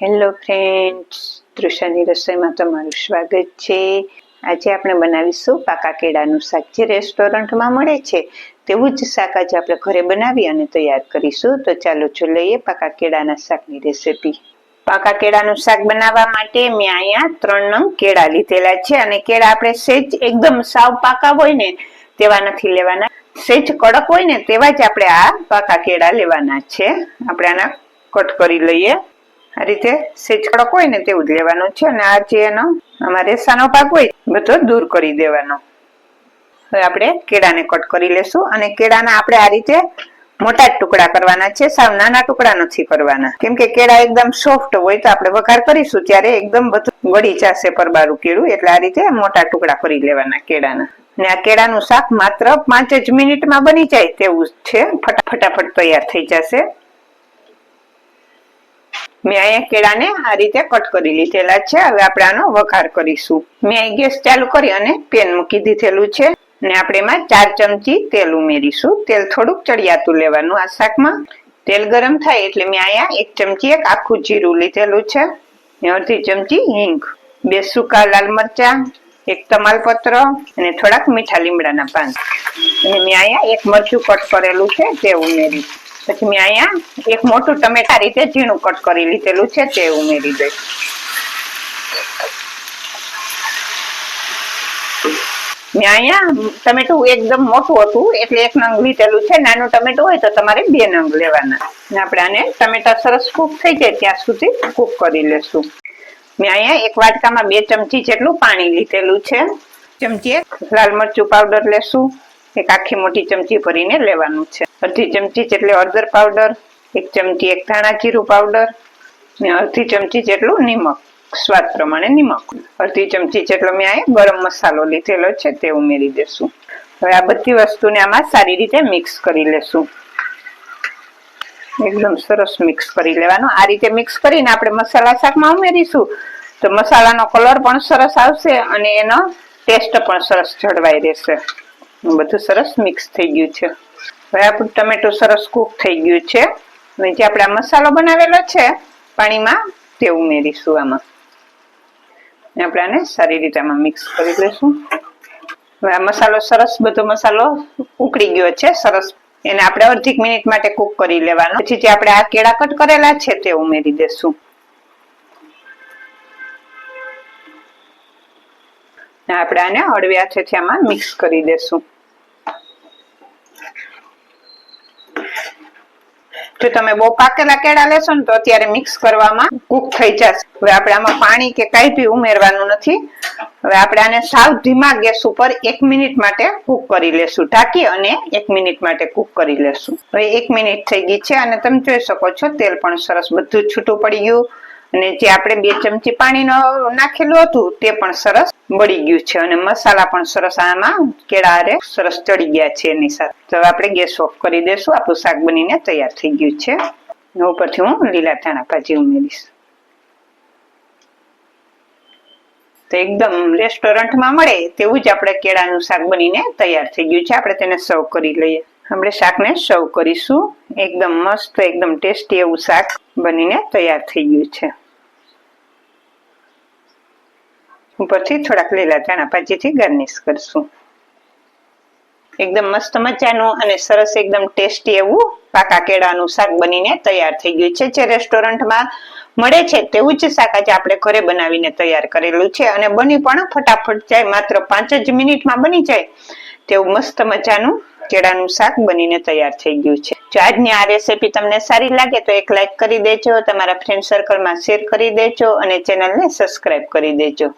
Hello friends, તૃષાની રસોઈમાં તમારું સ્વાગત છે. આજે આપણે બનાવીશું પાકા કેળાનું શાક. જે રેસ્ટોરન્ટમાં મળે છે, તેવું જ શાક આજે આપણે ઘરે બનાવી અને તૈયાર કરીશું. તો ચાલો જો લઈએ પાકા કેળાના શાકની રેસીપી. પાકા કેળાનું શાક બનાવવા માટે મેં અહીંયા ત્રણ નંગ કેળા લીધેલા છે અને કેળા આપણે સેજ એકદમ સાવ પાકા હોય ને તેવા નથી લેવાના. સેજ કડક હોય ને તેવા જ આપણે આ પાકા કેળા લેવાના છે. આપણે આના કટ કરી લઈએ. આ રીતે સેજ હોય ને તેવું જ લેવાનું છે અને આ જે એનો રેસાનો ભાગ હોય, બધો દૂર કરી દેવાનો. હવે આપણે કેળાને કટ કરી લેશું અને કેળાના આપણે આ રીતે મોટા ટુકડા કરવાના છે, સાવ નાના ટુકડા નથી કરવાના. કેમ કે કેળા એકદમ સોફ્ટ હોય તો આપણે વઘાર કરીશું ત્યારે એકદમ બધું ગળી જશે પરબારું કેળું, એટલે આ રીતે મોટા ટુકડા કરી લેવાના કેળાના. ને આ કેળાનું શાક માત્ર પાંચ જ મિનિટમાં બની જાય તેવું છે, ફટાફટ તૈયાર થઈ જશે. મેં અહીંયા કેળાને આ રીતે કટ કરી લીધેલા છે. હવે આપણે આનો વઘાર કરીશું. મેં અહીં ગેસ ચાલુ કરી અને પેન મૂકી દીધેલું છે. ને આપણે એમાં ચાર ચમચી તેલ ઉમેરીશું. તેલ થોડુંક ચડિયાતું લેવાનું આ શાકમાં. તેલ ગરમ થાય એટલે મેં અહીંયા એક ચમચી એક આખું જીરું લીધેલું છે. અડધી ચમચી હિંગ. બે સૂકા લાલ મરચા, એક તમાલપત્ર અને થોડાક મીઠા લીમડાના પાન. અને મેં અહીંયા એક મરચું કટ કરેલું છે, તે ઉમેરી પછી મેં અહીંયા એક મોટું ટમેટા રીતે ઝીણું કટ કરી લીધેલું છે તે ઉમેરી દઈશ. મેં અહીંયા ટમેટું એકદમ મોટું હતું, એટલે એક નંગ લીધેલું છે. નાનું ટમેટું હોય તો તમારે બે નંગ લેવાના. ને આપણે આને ટમેટા સરસ કૂક થઈ જાય ત્યાં સુધી કૂક કરી લેશું. મેં અહીંયા એક વાટકામાં બે ચમચી જેટલું પાણી લીધેલું છે. ચમચી લાલ મરચું પાવડર લેશું. એક આખી મોટી ચમચી ભરીને લેવાનું છે. અડધી ચમચી જેટલી હળદર પાવડર એક ચમચી એક ધાણા જીરું પાવડર ને અડધી ચમચી જેટલું નિમક, સ્વાદ પ્રમાણે નિમક. અડધી ચમચી જેટલો મેં અહીંયા ગરમ મસાલો લીધેલો છે તે ઉમેરી દેશું. હવે આ બધી વસ્તુને આમાં સારી રીતે મિક્સ કરી લેશું. એકદમ સરસ મિક્સ કરી લેવાનો. આ રીતે મિક્સ કરીને આપણે મસાલા શાકમાં ઉમેરીશું તો મસાલાનો કલર પણ સરસ આવશે અને એનો ટેસ્ટ પણ સરસ જળવાઈ રહેશે. બધું સરસ મિક્સ થઈ ગયું છે. હવે આપણું ટમેટું સરસ કૂક થઈ ગયું છે. અને જે આપણે મસાલો બનાવેલો છે, પાણીમાં તે ઉમેરીશું આમાં. આપણે આને સારી રીતે આમાં મિક્સ કરી લઈશું. હવે આ મસાલો સરસ બધો મસાલો ઉકળી ગયો છે, સરસ. એને આપણે અડધી મિનિટ માટે કૂક કરી લેવાનો. પછી જે આપણે આ કેળા કટ કરેલા છે, તે ઉમેરી દેશું. આપણે આને હળવે છે આમાં મિક્સ કરી દેશું. જો તમે બહુ પાકેલા કેળા લેશો ને તો અત્યારે મિક્સ કરવામાં કુક થઈ જશે. હવે આપણે આમાં પાણી કે કઈ બી ઉમેરવાનું નથી. હવે આપણે આને સાવ ધીમા ગેસ ઉપર એક મિનિટ માટે કૂક કરી લેશું. ઢાંકી અને એક મિનિટ માટે કૂક કરી લેશું. હવે એક મિનિટ થઈ ગઈ છે અને તમે જોઈ શકો છો તેલ પણ સરસ બધું છૂટું પડી ગયું. અને જે આપણે બે ચમચી પાણીનો નાખેલું હતું તે પણ સરસ બળી ગયું છે અને મસાલા પણ સરસ આમાં કેળા હારે સરસ ચડી ગયા છે એની સાથે. હવે આપણે ગેસ ઓફ કરી દેશું આપણું શાક બનીને તૈયાર થઈ ગયું છે. ઉપરથી હું લીલા ધાણા ભાજી ઉમેરીશ. તો એકદમ રેસ્ટોરન્ટમાં મળે તેવું જ આપણે કેળાનું શાક બનીને તૈયાર થઈ ગયું છે. આપણે તેને સર્વ કરી લઈએ. આપણે શાકને સર્વ કરીશું. એકદમ મસ્ત, એકદમ ટેસ્ટી એવું શાક બનીને તૈયાર થઈ ગયું છે. ઉપરથી થોડાક લીલા ધાણા ભાજીથી ગાર્નિશ કરશું. એકદમ મસ્ત મજાનું અને સરસ એકદમ ટેસ્ટી એવું પાકા કેળાનું શાક બનીને તૈયાર થઈ ગયું છે, જે રેસ્ટોરન્ટમાં મળે છે તેવું જ શાક આજે આપણે ઘરે બનાવીને તૈયાર કરેલું છે અને બની પણ ફટાફટ જાય, માત્ર પાંચ જ મિનિટમાં બની જાય તેવું મસ્ત મજાનું કેળાનું શાક બનીને તૈયાર થઈ ગયું છે. જો આજની આ રેસીપી તમને સારી લાગે તો એક લાઈક કરી દેજો, તમારા ફ્રેન્ડ સર્કલમાં શેર કરી દેજો અને ચેનલને સબસ્ક્રાઇબ કરી દેજો.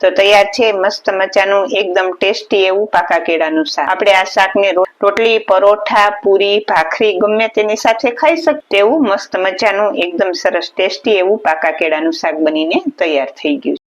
તો તૈયાર છે મસ્ત મજાનું, એકદમ ટેસ્ટી એવું પાકા કેળાનું શાક. આપણે આ શાકને રોટલી, પરોઠા, પૂરી, ભાખરી ગમે તેની સાથે ખાઈ શકીએ તેવું મસ્ત મજાનું, એકદમ સરસ ટેસ્ટી એવું પાકા કેળાનું શાક બનીને તૈયાર થઈ ગયું